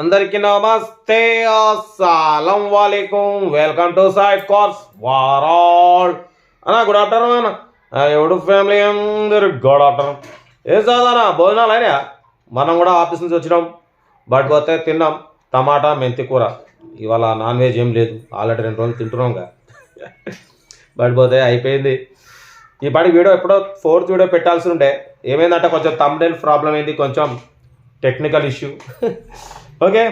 అందరికీ నమస్తే అస్సలం వాలేకుం. Welcome to side course. వారాల్. అన్న గుడ్ ఆఫ్టర్నూన్ అన్న. ఎవడు ఫ్యామిలీ అందరు గుడ్ ఆఫ్టర్నూన్. ఏం చదువునా భోజనాలు అయినా మనం కూడా ఆఫీస్ నుంచి వచ్చినాం. బట్ పోతే తిన్నాం. టమాటా మెంతి కూర. ఇవాళ నాన్ వెజ్ ఏం లేదు. ఆల్రెడీ రెండు రోజులు తింటున్నాంగా బట్ పోతే అయిపోయింది. ఈ పాటి వీడియో ఎప్పుడో ఫోర్త్ వీడియో పెట్టాల్సి ఉండే. ఏమైందంటే కొంచెం తమ్డెల్ ప్రాబ్లం అయింది. కొంచెం టెక్నికల్ ఇష్యూ. ఓకే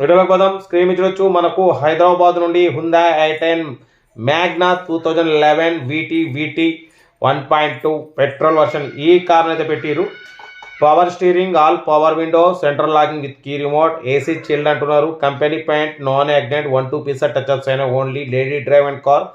వీడియోలోకి పోదాం. స్క్రీన్ చూడొచ్చు మనకు హైదరాబాద్ నుండి Hyundai i ten Magna two thousand eleven VT VT one point two petrol version ఈ కార్ని అయితే పెట్టిరు power steering all power window central locking with key remote AC chilled అంటున్నారు. Company paint non accident one two pieces touch ups అయిన only lady drive and car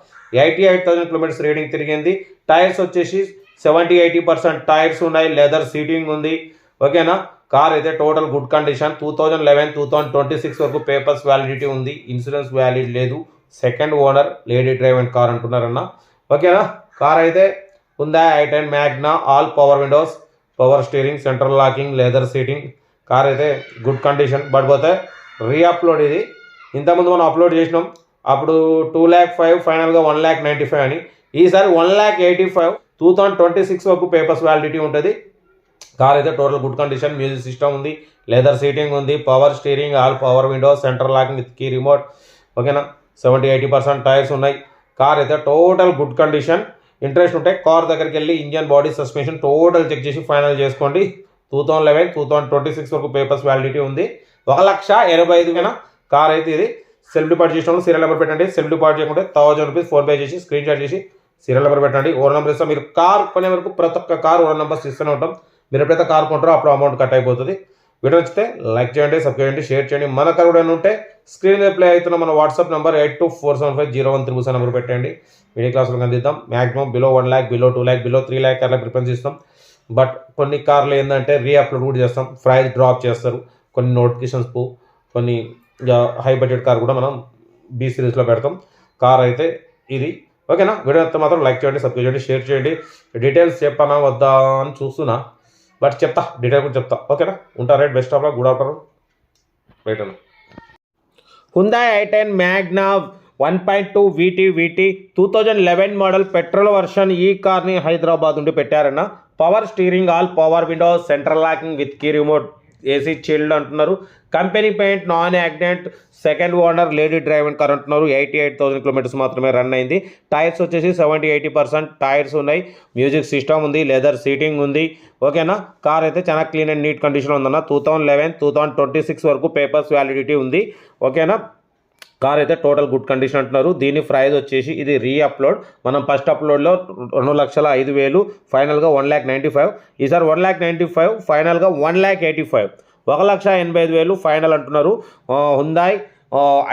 eighty eight thousand kilometres reading తిరిగింది. Tyres వచ్చేసి seventy eighty percent tyres ఉన్నాయి. Leather seating ఉంది. ఓకేనా car అయితే total good condition two thousand eleven two thousand twenty six వరకు papers validity ఉంది insurance valid లేదు. Second owner lady drive and car అంటున్నారన్న. ఓకేనా కార్ అయితే ఉందా I ten Magna all power windows power steering central locking leather seating car అయితే good condition but పోతే reupload ఇది. ఇంతకుముందు మనం అప్లోడ్ చేసినాం. అప్పుడు టూ ల్యాక్ ఫైవ్ ఫైనల్గా వన్ ల్యాక్ నైంటీ ఫైవ్ అని. ఈసారి one lakh eighty five two thousand twenty six వరకు పేపర్స్ వ్యాలిడిటీ ఉంటుంది. కార్ అయితే total good condition music system ఉంది లెదర్ సీటింగ్ ఉంది power steering all power window centre locking with key remote ఓకేనా seventy eighty percent tyres ఉన్నాయి. Car అయితే total good condition interest ఉంటే car దగ్గరికి వెళ్ళి engine body suspension total check చేసి final చేసుకోండి. Two thousand eleven two thousand twenty six వరకు papers validity ఉంది. ఒక లక్ష ఎనభై ఐదు వేల కార్ అయితే ఇది. సెల్ఫ్ డిపార్ట్ చేసినప్పుడు సీరియల్ నెంబర్ పెట్టండి. సెల్ఫ్ డిపాజిట్ చేయకుంటే థౌసండ్ రూపీస్ ఫోన్ పే చేసి స్క్రీన్ షాట్ చేసి సీరియల్ నెంబర్ పెట్టండి. ఓవర్ నెంబర్ ఇస్తాం. మీరు కార్ కొనే వరకు ప్రతి ఒక్క కార్ ఓవర్ నెంబర్స్ ఇస్తూనే ఉంటాం. మీరు ఎప్పుడైతే కార్ కొంటారో అప్పుడు అమౌంట్ కట్ అయిపోతుంది. వీడియో నచ్చితే లైక్ చేయండి సబ్స్క్రైబ్ చేయండి షేర్ చేయండి. మన కార్ కూడా ఉంటే స్క్రీన్ ప్లే అవుతున్న మన WhatsApp number eight two four seven five zero one triple number పెట్టండి. మీడియా క్లాసులకు అందిద్దాం. Maximum below one lakh below two lakh below three lakh అట్లా ప్రిఫరెన్స్ ఇస్తాం బట్ కొన్ని కార్లు ఏంటంటే రీఅప్లోడ్ కూడా చేస్తాం. ప్రైజ్ డ్రాప్ చేస్తారు. కొన్ని నోటిఫికేషన్స్ కొన్ని హై బడ్జెట్ కార్ కూడా మనం బీ సిరీస్లో పెడతాం. కార్ అయితే ఇది. ఓకేనా వీడియో అయితే మాత్రం లైక్ చేయండి సబ్స్క్రైబ్ చేయండి షేర్ చేయండి. డీటెయిల్స్ చెప్పనా వద్దా అని చూస్తున్నా. బట్ చెప్తా డీటెయిల్ కూడా చెప్తా. ఓకేనా? ఉంటా right best of good afternoon. Right అన్న. Hyundai I ten Magna one point two VT VT two thousand eleven model petrol version ఈ కార్ని హైదరాబాద్ నుండి పెట్టారన్న. Power steering all power windows central locking with key remote AC chilled అంటున్నారు. Company paint non accident. Second owner lady drive and car అంటున్నారు. Eighty eight thousand kilometres మాత్రమే run అయింది. Tyres వచ్చేసి seventy eighty percent tyres ఉన్నాయి. Music system ఉంది. Leather seating ఉంది. ఓకేనా? Car అయితే చాలా క్లీన్ అండ్ నీట్ కండిషన్ ఉందన్న. Two thousand eleven two thousand twenty six వరకు పేపర్స్ వ్యాలిడిటీ ఉంది. ఓకేనా? కార్ అయితే టోటల్ గుడ్ కండిషన్ అంటున్నారు. దీని ప్రైజ్ వచ్చేసి ఇది రీ అప్లోడ్ మనం ఫస్ట్ అప్లోడ్లో రెండు లక్షల ఐదు వేలు ఫైనల్గా వన్ ల్యాక్ నైంటీ ఫైవ్ ఈసారి వన్ ల్యాక్ నైంటీ ఫైవ్ ఫైనల్గా వన్ ల్యాక్ ఎయిటీ ఫైవ్ ఒక లక్ష ఎనభై ఐదు వేలు ఫైనల్ అంటున్నారు. Hyundai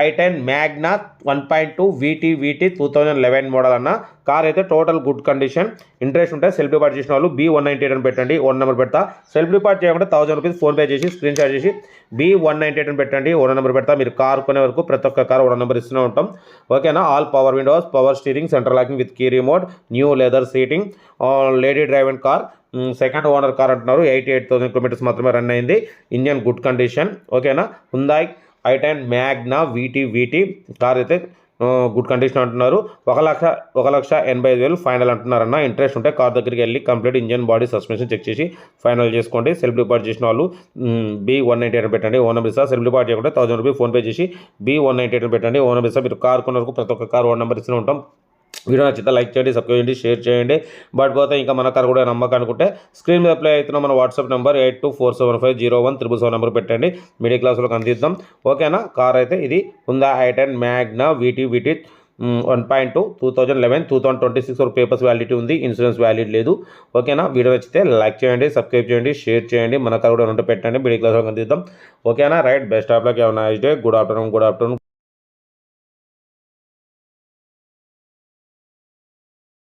I ten Magna one point two VT VT two thousand eleven model అన్న. కార్ అయితే టోటల్ గుడ్ కండిషన్. ఇంట్రెస్ట్ ఉంటే సెల్ఫ్ డిపార్ట్ చేసిన వాళ్ళు బీ వన్ నైంటీ ఎయిట్ అని పెట్టండి. వన్ నెంబర్ పెడతా. సెల్ఫ్ డిపార్ట్ చేయకుండా థౌసండ్ రూపీస్ ఫోన్పే చేసి స్క్రీన్ షాట్ చేసి బీ వన్ నైంటీ ఎయిట్ అని పెట్టండి. ఓన్ నెంబర్ పెడతా. మీరు కార్ కొనే వరకు ప్రతి ఒక్క కార్ ఓన్ నెంబర్ ఇస్తూనే ఉంటాం. ఓకేనా? All power windows power steering central locking with key remote new leather seating lady drive and car second owner car అంటున్నారు. ఎయిటీ ఎయిట్ థౌసండ్ కిలోమీటర్స్ మాత్రమే రన్ అయింది. ఇంజన్ గుడ్ కండిషన్ ఓకేనా? Hyundai I ten Magna VT VT car అయితే good condition అంటున్నారు. ఒక లక్ష ఒక లక్ష ఎనభై ఐదు వేలు ఫైనల్ అంటున్నారన్న. ఇంట్రెస్ట్ ఉంటే కార్ దగ్గరికి వెళ్ళి complete engine body suspension check చేసి ఫైనల్ చేసుకోండి. సెల్ఫ్ డిపార్ట్ చేసిన వాళ్ళు బీ వన్ నైంటీ ఎయిట్ పెట్టండి. ఓన్ నెంబర్ సెల్ఫ్ డిపార్ట్ చేయకుండా థౌసండ్ రూపీ ఫోన్పే చేసి బీ వన్ నైంటీ ఎయిట్ పెట్టండి. ఓన్ నెంబర్ మీరు కార్ కొన్న ప్రతి ఒక్క కార్ ఓన్ నెంబర్ ఇస్తూనే ఉంటాం. వీడియో నచ్చితే లైక్ చేయండి సబ్స్క్రైబ్ చేయండి షేర్ చేయండి. బట్ పోతే ఇంకా మన కార్ కూడా నమ్మకం అనుకుంటే స్క్రీన్ మీద అప్లై అవుతున్న మన WhatsApp number eight two four seven five zero one triple seven number పెట్టండి. మిడిల్ క్లాసులకు అందిద్దాం. ఓకేనా? కార్ అయితే ఇది ఉందా I ten Magna VT VT one point two two thousand eleven two thousand twenty six వరకు పేపర్స్ వ్యాలిడిటీ ఉంది. Insurance valid లేదు. ఓకేనా? వీడియో నచ్చితే లైక్ చేయండి సబ్స్క్రైబ్ చేయండి షేర్ చేయండి. మన కార్ కూడా ఉంటే పెట్టండి. మిడిల్ క్లాస్లోకి అందిద్దాం. ఓకేనా? Right best of luck. ఏమైనా day good afternoon good afternoon.